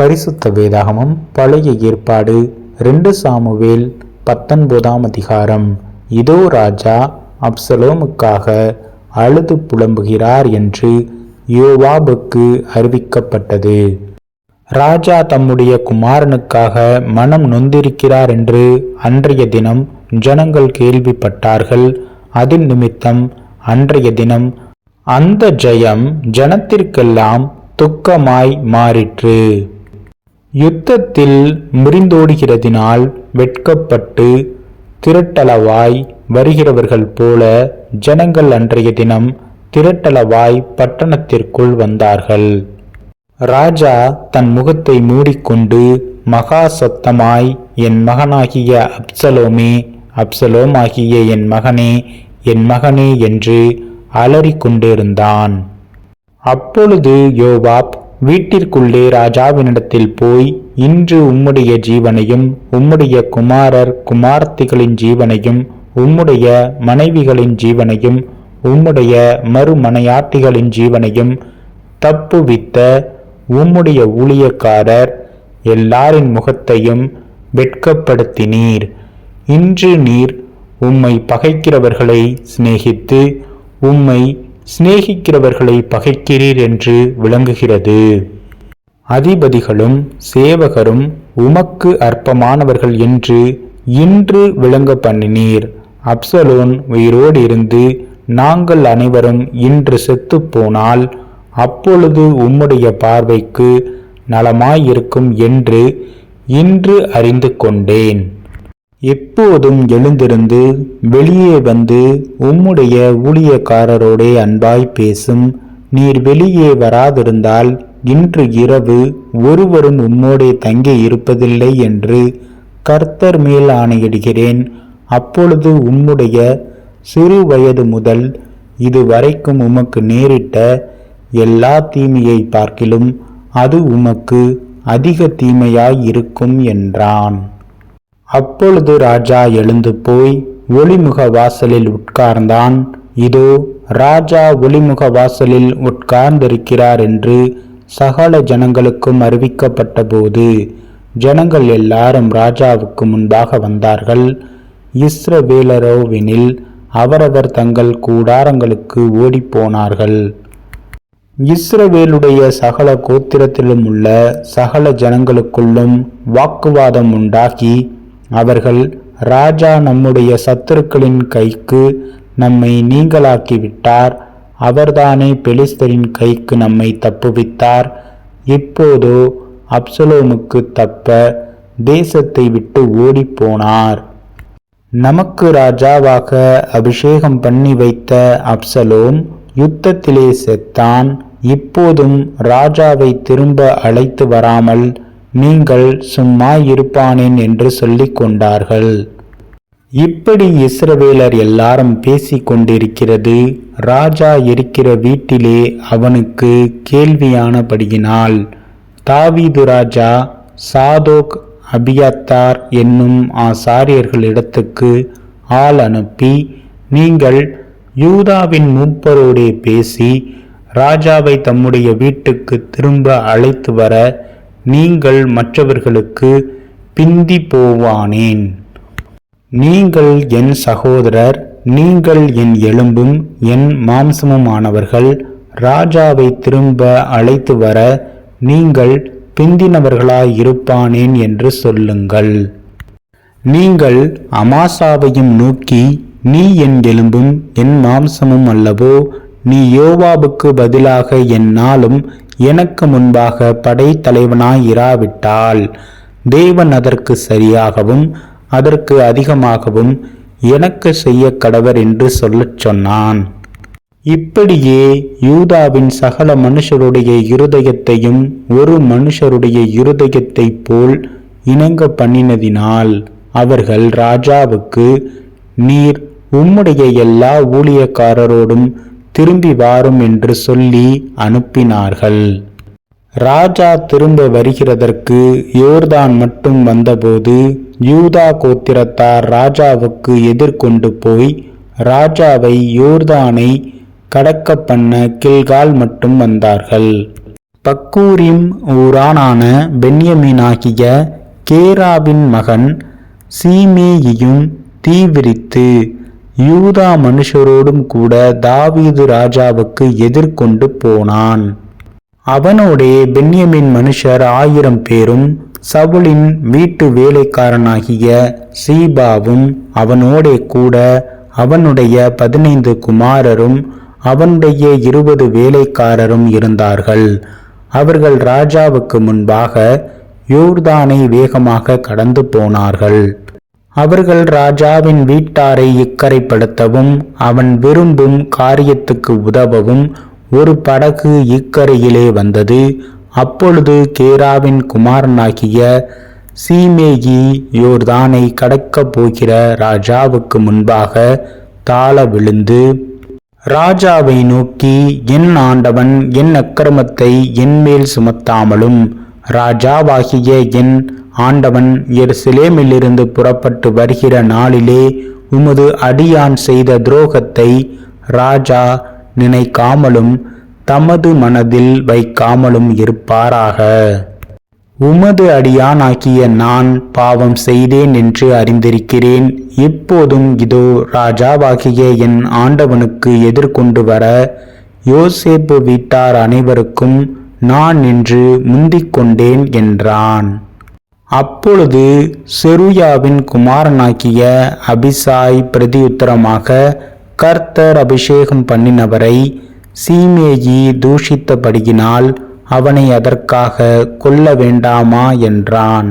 பரிசுத்த வேதாகமம் பழைய ஏற்பாடு ரெண்டு சாமுவேல் பத்தொன்பதாம் அதிகாரம். இதோ ராஜா அப்சலோமுக்காக அழுது புலம்புகிறார் என்று யோவாபுக்கு அறிவிக்கப்பட்டது. ராஜா தம்முடைய குமாரனுக்காக மனம் நொந்திருக்கிறார் என்று அன்றைய தினம் ஜனங்கள் கேள்விப்பட்டார்கள். அதன் நிமித்தம் அன்றைய தினம் அந்த ஜெயம் ஜனத்திற்கெல்லாம் துக்கமாய் மாறிற்று. யுத்தத்தில் முறிந்தோடுகிறதினால் வெட்கப்பட்டு திரட்டளவாய் வருகிறவர்கள் போல ஜனங்கள் அன்றைய தினம் திரட்டளவாய் பட்டணத்திற்குள் வந்தார்கள். ராஜா தன் முகத்தை மூடிக்கொண்டு மகா சத்தமாய் என் மகனாகிய அப்சலோமே அப்சலோமாகிய என் மகனே என் மகனே என்று அலறிக்கொண்டிருந்தான். அப்பொழுது யோவாப் வீட்டிற்குள்ளே ராஜாவினிடத்தில் போய் இன்று உம்முடைய ஜீவனையும் உம்முடைய குமாரர் குமார்த்திகளின் ஜீவனையும் உம்முடைய மனைவிகளின் ஜீவனையும் உம்முடைய மறுமனையாட்டிகளின் ஜீவனையும் தப்புவித்த உம்முடைய ஊழியக்காரர் எல்லாரின் முகத்தையும் வெட்கப்படுத்தினீர். இன்று நீர் உம்மை பகைக்கிறவர்களை சிநேகித்து உம்மை சிநேகிக்கிறவர்களை பகைக்கிறீர் என்று விளங்குகிறது. அதிபதிகளும் சேவகரும் உமக்கு அற்பமானவர்கள் என்று இன்று விளங்க பண்ணினீர். அப்சலோன் உயிரோடு இருந்து நாங்கள் அனைவரும் இன்று செத்துப்போனால் அப்பொழுது உம்முடைய பார்வைக்கு நலமாயிருக்கும் என்று இன்று அறிந்து கொண்டேன். எப்போதும் எழுந்திருந்து வெளியே வந்து உம்முடைய ஊழியக்காரரோடே அன்பாய் பேசும். நீர் வெளியே வராதிருந்தால் இன்று இரவு ஒருவரும் உம்மோடே தங்கி இருப்பதில்லை என்று கர்த்தர் மேல் ஆணையிடுகிறேன். அப்பொழுது உம்முடைய சிறு வயது முதல் இதுவரைக்கும் உமக்கு நேரிட்ட எல்லா தீமையை பார்க்கிலும் அது உமக்கு அதிக தீமையாய் இருக்கும் என்றான். அப்பொழுது ராஜா எழுந்து போய் ஒளிமுக வாசலில் உட்கார்ந்தான். இதோ ராஜா ஒளிமுக வாசலில் உட்கார்ந்திருக்கிறார் என்று சகல ஜனங்களுக்கும் அறிவிக்கப்பட்ட போது ஜனங்கள் எல்லாரும் ராஜாவுக்கு முன்பாக வந்தார்கள். இஸ்ரவேலரோவெனில் அவரவர் தங்கள் கூடாரங்களுக்கு ஓடிப்போனார்கள். இஸ்ரவேலுடைய சகல கோத்திரத்திலும் உள்ள சகல ஜனங்களுக்குள்ளும் வாக்குவாதம் உண்டாகி அவர்கள் ராஜா நம்முடைய சத்துருக்களின் கைக்கு நம்மை நீங்களாக்கிவிட்டார். அவர்தானே பெலிஸ்தரின் கைக்கு நம்மை தப்புவித்தார். இப்போதோ அப்சலோமுக்கு தப்ப தேசத்தை விட்டு ஓடிப்போனார். நமக்கு ராஜாவாக அபிஷேகம் பண்ணி வைத்த அப்சலோம் யுத்தத்திலே செத்தான். இப்போதும் ராஜாவை திரும்ப அழைத்து வராமல் நீங்கள் சும்மா இருப்பானேன் என்று சொல்லிக் கொண்டார்கள். இப்படி இஸ்ரவேலர் எல்லாரும் பேசிக்கொண்டிருக்கிறது ராஜா இருக்கிற வீட்டிலே அவனுக்கு கேள்வியானபடியினால் தாவீது ராஜா சாதோக் அபியத்தார் என்னும் ஆசாரியர்களிடத்துக்கு ஆள் அனுப்பி நீங்கள் யூதாவின் மூப்பரோடே பேசி ராஜாவை தம்முடைய வீட்டுக்கு திரும்ப அழைத்து வர நீங்கள் மற்றவர்களுக்கு பிந்தி போவானேன். நீங்கள் என் சகோதரர் நீங்கள் என் எலும்பும் என் மாம்சமுமானவர்கள் ராஜாவை திரும்ப அழைத்து வர நீங்கள் பிந்தினவர்களாயிருப்பானேன் என்று சொல்லுங்கள். நீங்கள் அமாசாவையும் நோக்கி நீ என் எலும்பும் என் மாம்சமும் அல்லவோ நீ யோவாவுக்கு பதிலாக என் நாளும் எனக்கு முன்பாக படைத்தலைவனாயிராவிட்டால் தேவன் அதற்கு சரியாகவும் அதற்கு அதிகமாகவும் எனக்கு செய்ய கடவர் என்று சொல்லச் சொன்னான். இப்படியே யூதாவின் சகல மனுஷருடைய இருதயத்தையும் ஒரு மனுஷருடைய இருதயத்தைப் போல் இணங்க பண்ணினதினால் அவர்கள் ராஜாவுக்கு நீர் உம்முடைய எல்லா ஊழியக்காரரோடும் திரும்பி வாரும் என்று சொல்லி அனுப்பினார்கள். ராஜா திரும்ப வருகிறதற்கு யோர்தான் மட்டும் வந்தபோது யூதா கோத்திரத்தார் ராஜாவுக்கு எதிர்கொண்டு போய் ராஜாவை யோர்தானை கடக்க பண்ண கில்கால் மட்டும் வந்தார்கள். பக்கூரிம் ஊரானான பென்யமீனாகிய கேராவின் மகன் சீமேயியும் தீவிரித்து யூதா மனுஷரோடும் கூட தாவீது ராஜாவுக்கு எதிர்கொண்டு போனான். அவனோடே பென்யமின் மனுஷர் ஆயிரம் பேரும் சவுலின் வீட்டு வேலைக்காரனாகிய சீபாவும் அவனோடே கூட அவனுடைய பதினைந்து குமாரரும் அவனுடைய இருபது வேலைக்காரரும் இருந்தார்கள். அவர்கள் ராஜாவுக்கு முன்பாக யோர்தானை வேகமாக கடந்து போனார்கள். அவர்கள் ராஜாவின் வீட்டாரை இக்கரைப்படுத்தவும் அவன் விரும்பும் காரியத்துக்கு உதவவும் ஒரு படகு இக்கரையிலே வந்தது. அப்பொழுது கேராவின் குமாரனாகிய சீமேயி யோர்தானை கடக்கப் போகிற ராஜாவுக்கு முன்பாக தாழ விழுந்து ராஜாவை நோக்கி என் ஆண்டவன் என் அக்கிரமத்தை என்மேல் சுமத்தாமலும் ராஜாவாகிய என் ஆண்டவன் எருசலேமிலிருந்து புறப்பட்டு வருகிற நாளிலே உமது அடியான் செய்த துரோகத்தை ராஜா நினைக்காமலும் தமது மனதில் வைக்காமலும் இருப்பாராக. உமது அடியானாகிய நான் பாவம் செய்தேன் என்று அறிந்திருக்கிறேன். இப்போதும் இதோ ராஜாவாகிய என் ஆண்டவனுக்கு எதிர்கொண்டு வர யோசேப்பு வீட்டார் அனைவருக்கும் நான் நின்று முந்திக் கொண்டேன் என்றான். அப்பொழுது செருயாவின் குமாரனாகிய அபிசாய் பிரதியுத்தரமாக கர்த்தர் அபிஷேகம் பண்ணினவரை சீமேயி தூஷித்தபடியினால் அவனை அதற்காக கொல்ல வேண்டாமா என்றான்.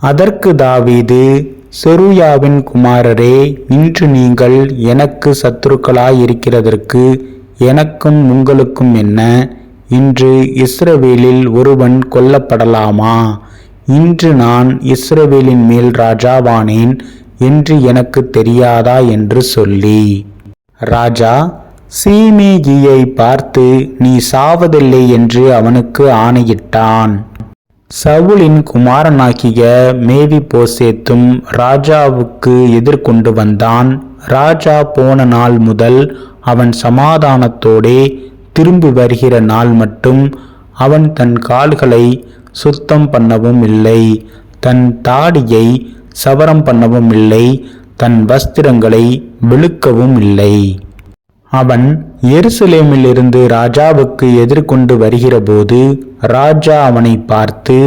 அதற்கு தாவீது செருயாவின் குமாரரே இன்று நீங்கள் எனக்கு சத்துருக்களாயிருக்கிறதற்கு எனக்கும் உங்களுக்கும் என்ன? இன்று இஸ்ரவேலில் ஒருவன் கொல்லப்படலாமா? இன்று நான் இஸ்ரவேலின் மேல் ராஜாவானேன் என்று எனக்கு தெரியாதா என்று சொல்லி. ராஜா சீமேகியை பார்த்து நீ சாவதில்லை என்று அவனுக்கு ஆணையிட்டான். சவுலின் குமாரனாகிய மேவி போசேத்தும் ராஜாவுக்கு எதிர்கொண்டு வந்தான். ராஜா போன நாள் முதல் அவன் சமாதானத்தோடே திரும்பி வருகிற நாள் மட்டும் அவன் தன் கால்களை சுத்தம் பண்ணவும் இல்லை தன் தாடியை சவரம் பண்ணவும் இல்லை தன் வஸ்திரங்களை விழுக்கவும் இல்லை. அவன் எருசலேமிலிருந்து ராஜாவுக்கு எதிர்கொண்டு வருகிறபோது ராஜா அவனை பார்த்து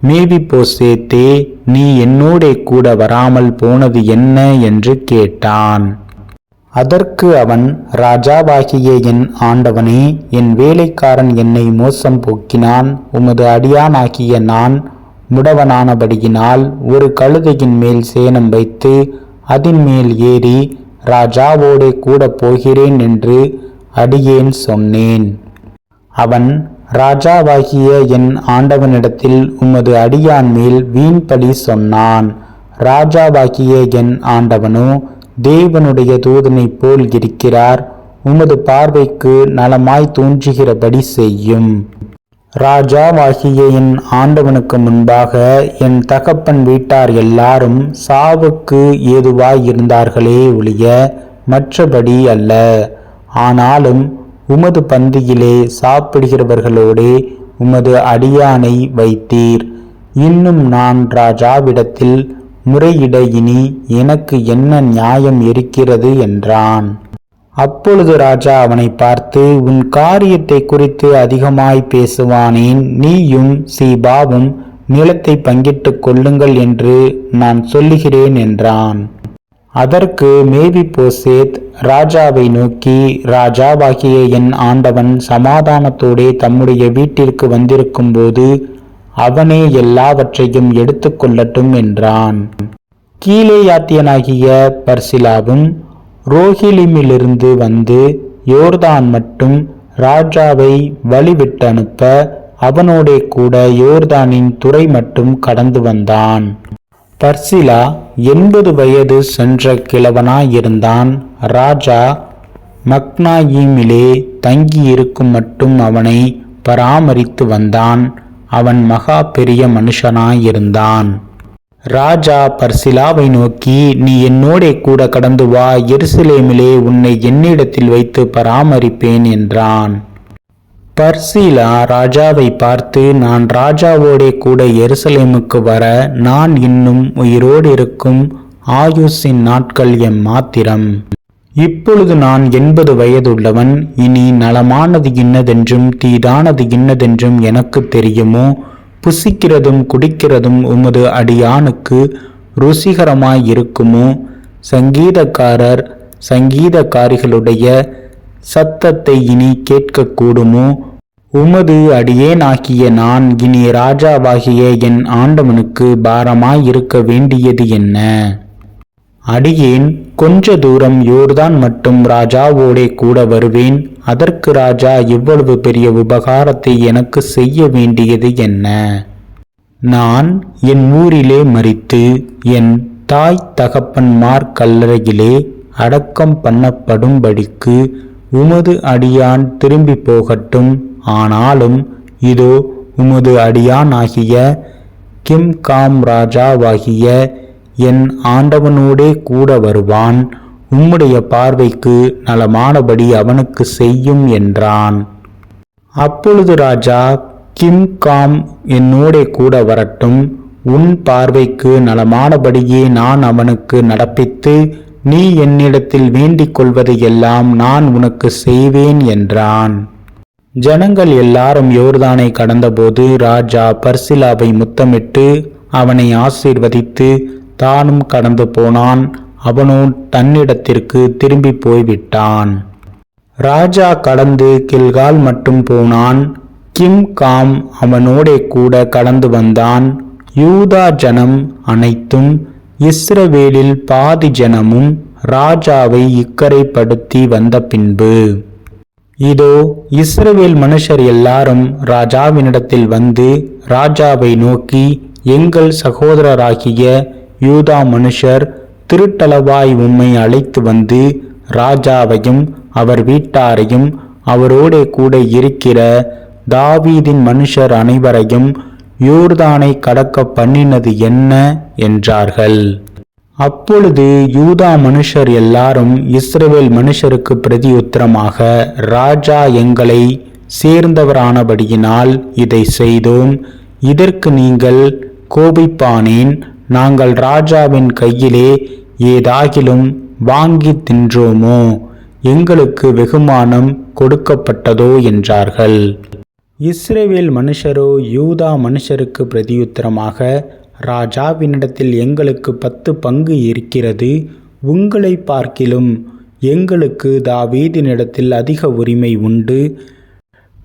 மேவி போசேத்தே நீ என்னோடே கூட வராமல் போனது என்ன? என்று கேட்டான். அதற்கு அவன் ராஜாவாகிய என் ஆண்டவனே என் வேலைக்காரன் என்னை மோசம் போக்கினான். உமது அடியானாகிய நான் முடவனானபடியினால் ஒரு கழுதையின் மேல் சேனம் வைத்து அதன் மேல் ஏறி ராஜாவோடே கூட போகிறேன் என்று அடியேன் சொன்னேன். அவன் ராஜாவாகிய என் ஆண்டவனிடத்தில் உமது அடியான் மேல் வீண்படி சொன்னான். ராஜாவாகிய என் ஆண்டவனோ தேவனுடைய தூதனைப் போல் இருக்கிறார். உமது பார்வைக்கு நலமாய் தோன்றுகிறபடி செய்யும். ராஜாவாகிய என் ஆண்டவனுக்கு முன்பாக என் தகப்பன் வீட்டார் எல்லாரும் சாவுக்கு ஏதுவாய் இருந்தார்களே ஒழிய மற்றபடி அல்ல. ஆனாலும் உமது பந்தியிலே சாப்பிடுகிறவர்களோடே உமது அடியானை வைத்தீர். இன்னும் நான் ராஜாவிடத்தில் முறையிட இனி எனக்கு என்ன நியாயம் இருக்கிறது என்றான். அப்பொழுது ராஜா அவனை பார்த்து உன் காரியத்தை குறித்து அதிகமாய் பேசுவானேன். நீயும் சீபாவும் நிலத்தை பங்கிட்டுக் கொள்ளுங்கள் என்று நான் சொல்லுகிறேன் என்றான். அதற்கு மேவி போசேத் ராஜாவை நோக்கி ராஜாவாகிய என் ஆண்டவன் சமாதானத்தோடே தம்முடைய வீட்டிற்கு வந்திருக்கும்போது அவனே எல்லாவற்றையும் எடுத்துக்கொள்ளட்டும் என்றான். கீழே யாத்தியனாகிய பர்சிலாவும் ரோஹிலிமிலிருந்து வந்து யோர்தான் மட்டும் ராஜாவை வழிவிட்டு அனுப்ப அவனோடே கூட யோர்தானின் துறை மட்டும் கடந்து வந்தான். பர்சிலா எண்பது வயது சென்ற கிழவனாயிருந்தான். ராஜா மக்னாயீமிலே தங்கியிருக்கும் மட்டும் அவனை பராமரித்து வந்தான். அவன் மகா பெரிய மனுஷனாயிருந்தான். ராஜா பர்சிலாவை நோக்கி நீ என்னோடே கூட கடந்து வா எருசலேமிலே உன்னை என்னிடத்தில் வைத்து பராமரிப்பேன் என்றான். பர்சிலா ராஜாவை பார்த்து நான் ராஜாவோடே கூட எருசலேமுக்கு வர நான் இன்னும் உயிரோடு இருக்கும் ஆயுஷின் நாட்கள் எம் மாத்திரம் இப்பொழுது நான் எண்பது வயதுள்ளவன் இனி நலமானது இன்னதென்றும் தீதானது இன்னதென்றும் எனக்கு தெரியுமோ? புசிக்கிறதும் குடிக்கிறதும் உமது அடியானுக்கு ருசிகரமாய் இருக்குமோ? சங்கீதக்காரர் சங்கீதக்காரிகளுடைய சத்தத்தை இனி கேட்கக்கூடுமோ? உமது அடியேனாகிய நான் இனி ராஜாவாகிய என் ஆண்டவனுக்கு பாரமாய் இருக்க வேண்டியது என்ன? அடியேன் கொஞ்ச தூரம் யோர்தான் மட்டும் ராஜாவோடே கூட வருவேன். அதற்கு ராஜா இவ்வளவு பெரிய உபகாரத்தை எனக்கு செய்ய வேண்டியது என்ன? நான் என் ஊரிலே மறித்து என் தாய் தகப்பன்மார் கல்லறையிலே அடக்கம் பண்ணப்படும்படிக்கு உமது அடியான் திரும்பி போகட்டும். ஆனாலும் இதோ உமது அடியான் ஆகிய கிம் காம் ராஜாவாகிய என் ஆண்டவனோடே கூட வருவான். உம்முடைய பார்வைக்கு நலமானபடி அவனுக்கு செய்யும் என்றான். அப்பொழுது ராஜா கிம் காம் என்னோடே கூட வரட்டும். உன் பார்வைக்கு நலமானபடியே நான் அவனுக்கு நடப்பித்து நீ என்னிடத்தில் வேண்டிக் கொள்வதையெல்லாம் நான் உனக்கு செய்வேன் என்றான். ஜனங்கள் எல்லாரும் யோர்தானை கடந்தபோது ராஜா பர்சிலாவை முத்தமிட்டு அவனை ஆசீர்வதித்து தானும் கடந்து போனான். அவனோ தன்னிடத்திற்கு திரும்பி போய்விட்டான். ராஜா கடந்து கில்கால் மட்டும் போனான். கிம் காம் அவனோடே கூட கடந்து வந்தான். யூதா ஜனம் அனைத்தும் இஸ்ரவேலில் பாதி ஜனமும் ராஜாவை இக்கரைப்படுத்தி வந்த பின்பு. இதோ இஸ்ரவேல் மனுஷர் எல்லாரும் ராஜாவினிடத்தில் வந்து ராஜாவை நோக்கி எங்கள் சகோதரராகிய யூதா மனுஷர் திருட்டளவாய் உம்மை அழைத்து வந்து ராஜாவையும் அவர் வீட்டாரையும் அவரோடே கூட இருக்கிற தாவீதின் மனுஷர் அனைவரையும் யூர்தானை கடக்க பண்ணினது என்ன? என்றார்கள். அப்பொழுது யூதா மனுஷர் எல்லாரும் இஸ்ரேல் மனுஷருக்கு பிரதியுத்தரமாக ராஜா எங்களை சேர்ந்தவரானபடியினால் இதை செய்தோம். இதற்கு நீங்கள் கோபிப்பானேன். நாங்கள் ராஜாவின் கையிலே ஏதாகிலும் வாங்கி தின்றோமோ? எங்களுக்கு வெகுமானம் கொடுக்கப்பட்டதோ என்றார்கள். இஸ்ரேவேல் மனுஷரோ யூதா மனுஷருக்கு பிரதியுத்தரமாக ராஜாவினிடத்தில் எங்களுக்கு பத்து பங்கு இருக்கிறது உங்களை பார்க்கிலும் எங்களுக்கு தாவீதினிடத்தில் அதிக உரிமை உண்டு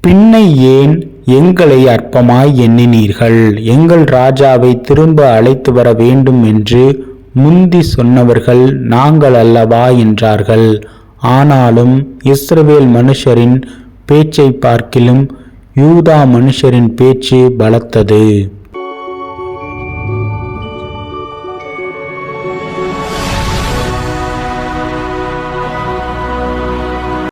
பின்னை ஏன் எங்களை அற்பமாய் எண்ணினீர்கள்? எங்கள் ராஜாவை திரும்ப அழைத்து வர வேண்டும் என்று முந்தி சொன்னவர்கள் நாங்கள் அல்லவா என்றார்கள். ஆனாலும் இஸ்ரவேல் மனுஷரின் பேச்சை பார்க்கிலும் யூதா மனுஷரின் பேச்சு பலத்தது.